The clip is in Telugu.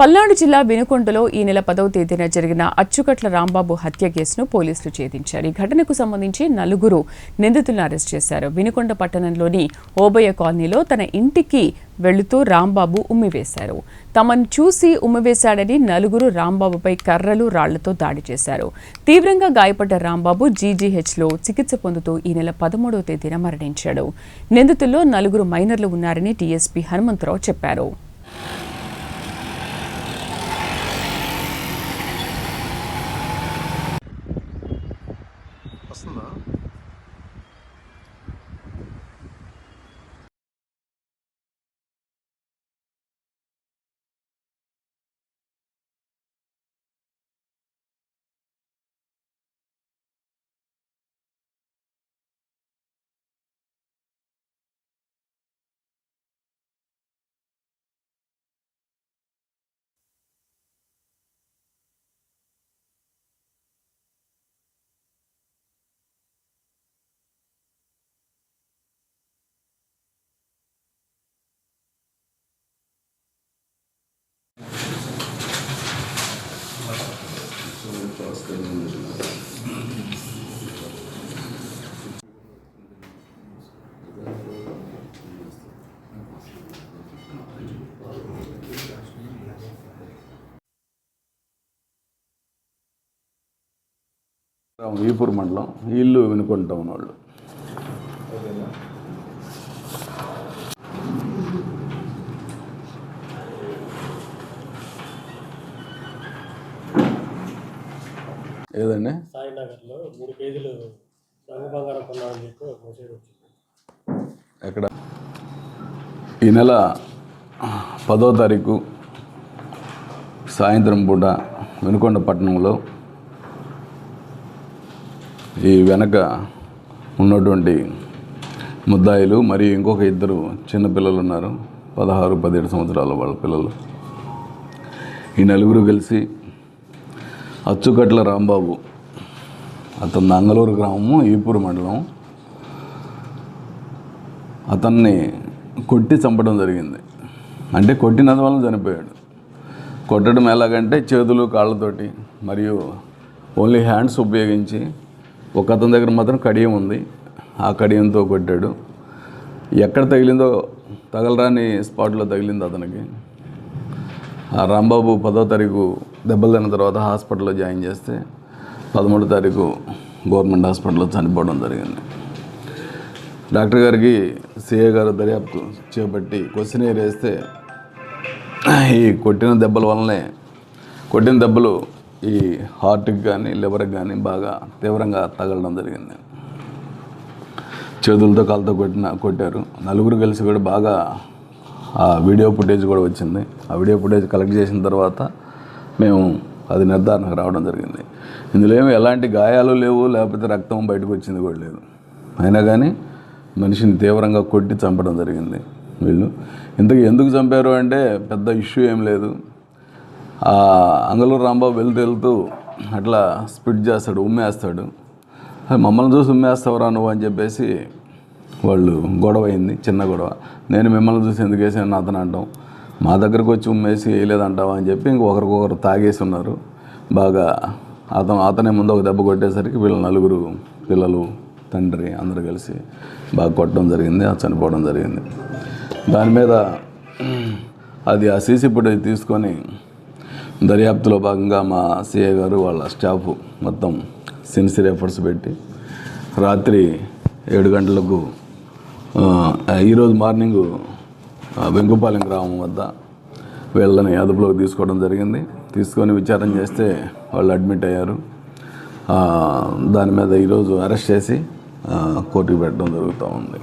పల్నాడు జిల్లా వినుకొండలో ఈ నెల పదవ తేదీన జరిగిన అచ్చుకట్ల రాంబాబు హత్య కేసును పోలీసులు ఛేదించారు. ఈ ఘటనకు సంబంధించి నలుగురు నిందితులను అరెస్ట్ చేశారు. వినుకొండ పట్టణంలోని ఓబయ్య కాలనీలో తన ఇంటికి వెళుతూ రాంబాబు ఉమ్మివేశారు. తమను చూసి ఉమ్మివేశాడని నలుగురు రాంబాబుపై కర్రలు రాళ్ళతో దాడి చేశారు. తీవ్రంగా గాయపడ్డ రాంబాబు జీజీహెచ్లో చికిత్స పొందుతూ ఈ నెల పదమూడవ తేదీన మరణించాడు. నిందితుల్లో నలుగురు మైనర్లు ఉన్నారని డీఎస్పీ హనుమంతరావు చెప్పారు. aslında ఈపూర్ మండలం ఇల్లు వినుకుంటాం వాళ్ళు. ఏదండి? సాయినగర్లో మూడు రంగు బంగారం కొన్నామని చెప్పి ఒక మెసేజ్ వచ్చింది. ఎక్కడ? ఈ నెల పదో తారీఖు సాయంత్రం పూట వినుకొండ పట్టణంలో ఈ వెనక ఉన్నటువంటి ముద్దాయిలు మరియు ఇంకొక ఇద్దరు చిన్న పిల్లలు ఉన్నారు. పదహారు పదిహేడు సంవత్సరాల వాళ్ళ పిల్లలు. ఈ నలుగురు కలిసి అచ్చుకట్ల రాంబాబు. అతను నంగలూరు గ్రామము ఈపూరు మండలం. అతన్ని కొట్టి చంపడం జరిగింది. అంటే కొట్టినందువలన చనిపోయాడు. కొట్టడం ఎలాగంటే చేతులు కాళ్ళతోటి మరియు ఓన్లీ హ్యాండ్స్ ఉపయోగించి ఒక అతని దగ్గర మాత్రం కడియం ఉంది. ఆ కడియంతో కొట్టాడు. ఎక్కడ తగిలిందో తగలరాని స్పాట్లో తగిలింది అతనికి. ఆ రాంబాబు పదో తారీఖు దెబ్బలు తిన్న తర్వాత హాస్పిటల్లో జాయిన్ చేస్తే పదమూడో తారీఖు గవర్నమెంట్ హాస్పిటల్లో చనిపోవడం జరిగింది. డాక్టర్ గారికి సిఏ గారు దర్యాప్తు చేపట్టి క్వశ్చన్ వేస్తే ఈ కొట్టిన దెబ్బల వల్లనే కొట్టిన దెబ్బలు ఈ హార్ట్కి కానీ లివర్కి కానీ బాగా తీవ్రంగా తగలడం జరిగింది. చేతులతో కాళ్ళతో కొట్టిన కొట్టారు. నలుగురు కలిసి కూడా బాగా ఆ వీడియో ఫుటేజ్ కూడా వచ్చింది. ఆ వీడియో ఫుటేజ్ కలెక్ట్ చేసిన తర్వాత మేము అది నిర్ధారణకు రావడం జరిగింది. ఇందులో ఏమి ఎలాంటి గాయాలు లేవు లేకపోతే రక్తం బయటకు వచ్చింది కూడా లేదు. అయినా కానీ మనిషిని తీవ్రంగా కొట్టి చంపడం జరిగింది వీళ్ళు. ఇంతకు ఎందుకు చంపారు అంటే పెద్ద ఇష్యూ ఏం లేదు. అంగలూరు అంగళూరు రాంబాబు వెళ్తూ వెళ్తూ అట్లా స్పిట్ చేస్తాడు ఉమ్మేస్తాడు. మమ్మల్ని చూసి ఉమ్మేస్తావురా నువ్వు అని చెప్పేసి వాళ్ళు గొడవ అయింది చిన్న గొడవ. నేను మిమ్మల్ని చూసి ఎందుకు వేసాను? అతను అంటాం. మా దగ్గరకు వచ్చి ఉమ్మేసి వేయలేదంటావా అని చెప్పి ఇంక ఒకరికొకరు తాగేసి ఉన్నారు. బాగా అతను అతనే ముందు ఒక దెబ్బ కొట్టేసరికి వీళ్ళ నలుగురు పిల్లలు తండ్రి అందరూ కలిసి బాగా కొట్టడం జరిగింది చనిపోవడం జరిగింది. దాని మీద అది ఆ సీసీ ఫుటేజ్ తీసుకొని దర్యాప్తులో భాగంగా మా సిఏ గారు వాళ్ళ స్టాఫ్ మొత్తం సిన్సియర్ ఎఫర్ట్స్ పెట్టి రాత్రి ఏడు గంటలకు ఈరోజు మార్నింగు వెంకుపాలెం గ్రామం వద్ద వీళ్ళని అదుపులోకి తీసుకోవడం జరిగింది. తీసుకొని విచారణ చేస్తే వాళ్ళు అడ్మిట్ అయ్యారు. దాని మీద ఈరోజు అరెస్ట్ చేసి కోర్టుకు పెట్టడం జరుగుతూ ఉంది.